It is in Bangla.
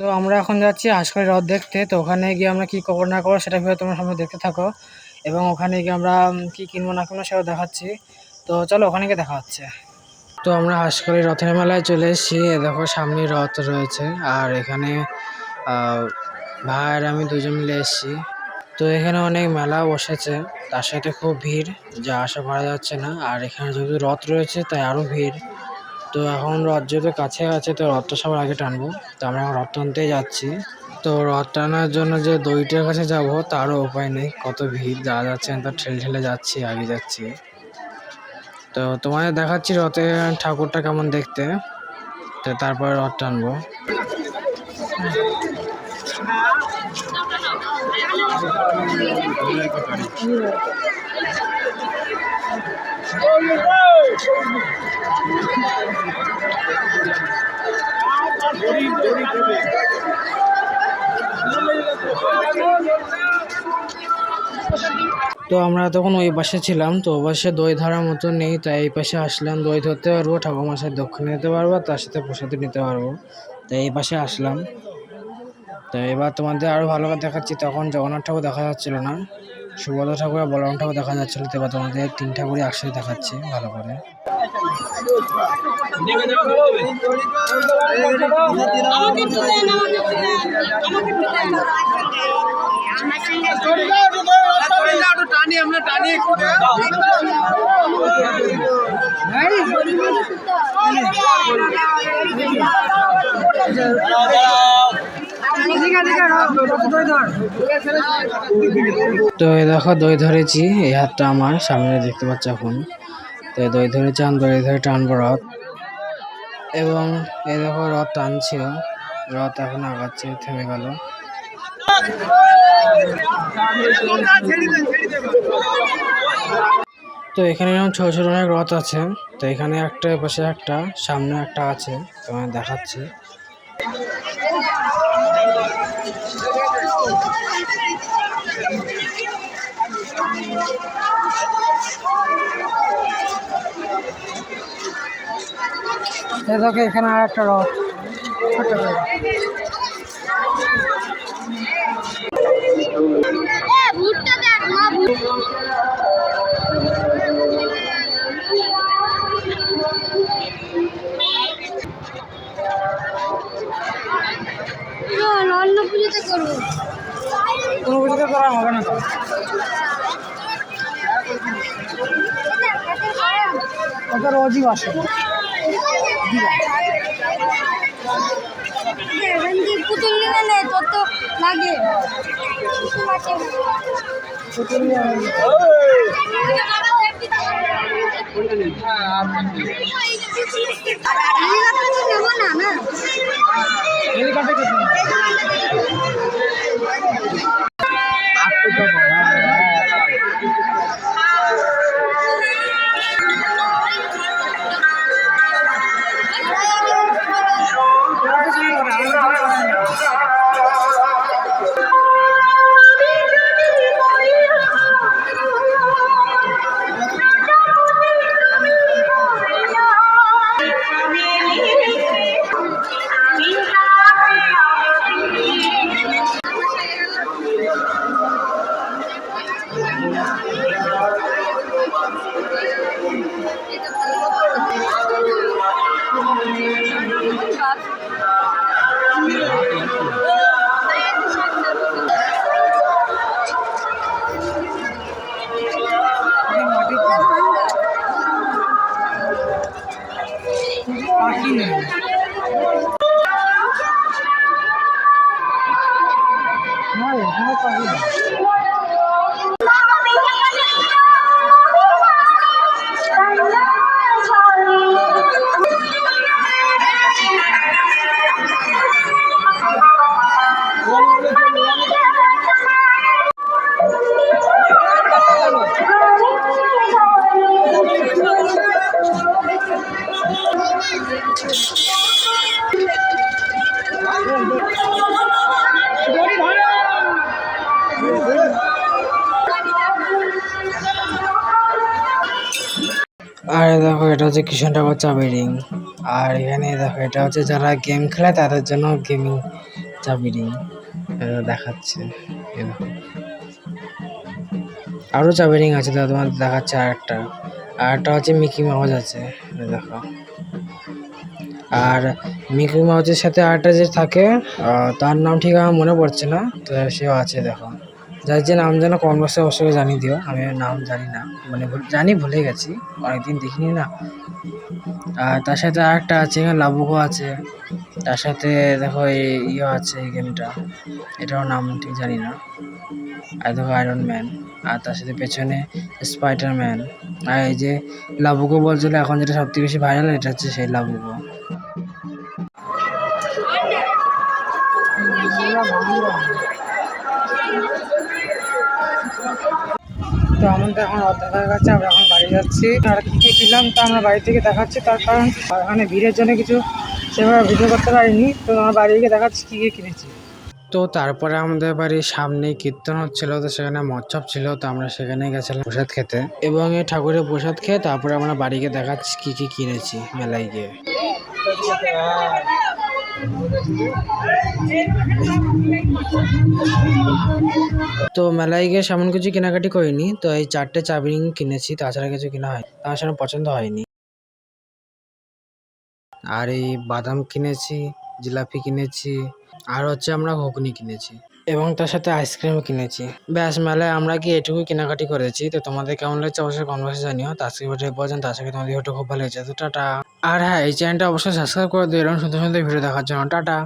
তো আমরা এখন যাচ্ছি হাঁসখালি হ্রদ দেখতে। তো ওখানে গিয়ে আমরা কি করব না করব সেটা ভেবে তোমরা সামনে দেখতে থাকো। এবং ওখানে গিয়ে আমরা কি কিনবো না কিনবো সেটাও দেখাচ্ছি। তো চলো ওখানে গিয়ে দেখা হচ্ছে। তো আমরা হাঁসখালি রথের মেলায় চলে এসেছি। দেখো সামনে রথ রয়েছে। আর এখানে ভাই আর আমি দুজন মিলে এসেছি। তো এখানে অনেক মেলা বসেছে। তার সাথে খুব ভিড়, যা আশা করা যাচ্ছে না। আর এখানে যেহেতু রথ রয়েছে, তাই আরও ভিড়। তো এখন রথ যেহেতু কাছে আছে, তো রথটা সবার আগে টানবো। তো আমরা এখন রথ টানতেই যাচ্ছি। তো রথ টানার জন্য যে দইটার কাছে যাব, তারও উপায় নেই। কত ভিড় যাওয়া যাচ্ছে না তো ঠেলে ঠেলে যাচ্ছি, আগে যাচ্ছি। তো তোমাদের দেখাচ্ছি রথে ঠাকুরটা কেমন দেখতে। তো তারপরে রথ টানবো। তো আমরা তখন ওই পাশে ছিলাম, তো ওই পাশে দই ধরার মতো নেই, তাই এই পাশে আসলাম, দই ধরতে পারব ঠাকুরমশাই দক্ষিণে নিতে পারব তার সাথে প্রসাদ নিতে পারব। তাই এই পাশে আসলাম। তো এবার তোমাদের আরও ভালো করে দেখাচ্ছি। তখন জগন্নাথ ঠাকুর দেখা যাচ্ছিল না। সুভদ্রা ঠাকুর আর বলরাম ঠাকুর দেখা যাচ্ছিল। তো এবার তোমাদের তিন ঠাকুরই একসাথে দেখাচ্ছি ভালো করে। আমরা টানি তো এই দেখো, দই ধরেছি। এই হাতটা আমার, সামনে দেখতে পাচ্ছ এখন। তো দই ধরে চান দই ধরে টানবো রথ। এবং এই দেখো, রথ টানছিল রথ এখন আগাচ্ছে, থেমে গেল। তো এখানে এরকম ছোট ছোট অনেক রথ আছে। তো এখানে একটা পাশে একটা, সামনে একটা আছে। তোমায় দেখাচ্ছি এই দেখো এখানে আর একটা রথ ছোট অন্য পুজোতে করব কোনো কিছুতে করা হবে না তো। ওটা রোজই আসে পুতুল নিলে নে তোর তো লাগে পুতুল হেলিকপ্টার Yeah. আর দেখো, এটা হচ্ছে কৃষ্ণ ঠাকুর চাবি রিং আর এখানে দেখো, এটা হচ্ছে যারা গেম খেলে, তাদের জন্য গেমিং চাবিরিং দেখাচ্ছে, এই দেখো। আরও চাবিরিং আছে, দাদা তোমার দেখাচ্ছে আর একটা আর একটা হচ্ছে মিকি মাউস আছে দেখো। আর মিকি মাউসের সাথে আরেকটা যে থাকে তার নাম ঠিক আমার মনে পড়ছে না, তো সেও আছে, দেখো। যার যে নাম জানো কমেন্ট বক্সে অবশ্যই জানিয়ে দিও। আমি নাম জানি না মানে জানি ভুলে গেছি, অনেকদিন দেখিনি না। আর তার সাথে আর একটা আছে, এখানে লাবুকো আছে। তার সাথে দেখো এই ইয়ে আছে এই গেমটা এটাও নাম ঠিক জানি না। আর দেখো আয়রন ম্যান আর তার সাথে পেছনে স্পাইডার ম্যান আর এই যে লাবুকো বলছিল, এখন যেটা সবথেকে বেশি ভাইরাল এটা হচ্ছে সেই লাবুকো। তো আমাদের এখন অর্ধেক হয়ে গেছে আমরা এখন বাড়ি যাচ্ছি। আর কি কি কিনলাম তা আমরা বাড়ি থেকে দেখাচ্ছি। তার কারণ এখানে ভিড়ের জন্য কিছু সেভাবে ভিডিও করতে পারিনি। তো আমরা বাড়ি গিয়ে দেখাচ্ছি কী কী কিনেছি। তো তারপরে আমাদের বাড়ির সামনে কীর্তন হচ্ছিল তো সেখানে মৎসব ছিল তো আমরা সেখানে গেছিলাম প্রসাদ খেতে। এবং এই ঠাকুরের প্রসাদ খেয়ে তারপরে আমরা বাড়ি গিয়ে দেখাচ্ছি কী কী কিনেছি মেলায় গিয়ে। তো মেলায় গিয়ে সেমন কিছু কেনাকাটি করিনি, তো এই চারটে চাবিং কিনেছি, তাছাড়া কিছু কেনা হয় আমার সেরকম পছন্দ হয়নি। আর এই বাদাম কিনেছি, জিলাপি কিনেছি, আর হচ্ছে আমরা ঘুগনি কিনেছি। এবং তার সাথে আইসক্রিমও কিনেছি। ব্যাস, মেলায় আমরা কি এটুকু কেনাকাটি করেছি। তো তোমাদের কেমন লাগছে অবশ্যই কমেন্ট জানিও। তো আজকে ভিডিও পর্যন্ত। আশা করি তোমাদের ভিডিওটা খুব ভালো হয়েছে তো টাটা। আর হ্যাঁ এই চ্যানেলটা অবশ্যই সাবস্ক্রাইব করে দিও এরকম সুন্দর সুন্দর ভিডিও দেখার জন্য। টাটা।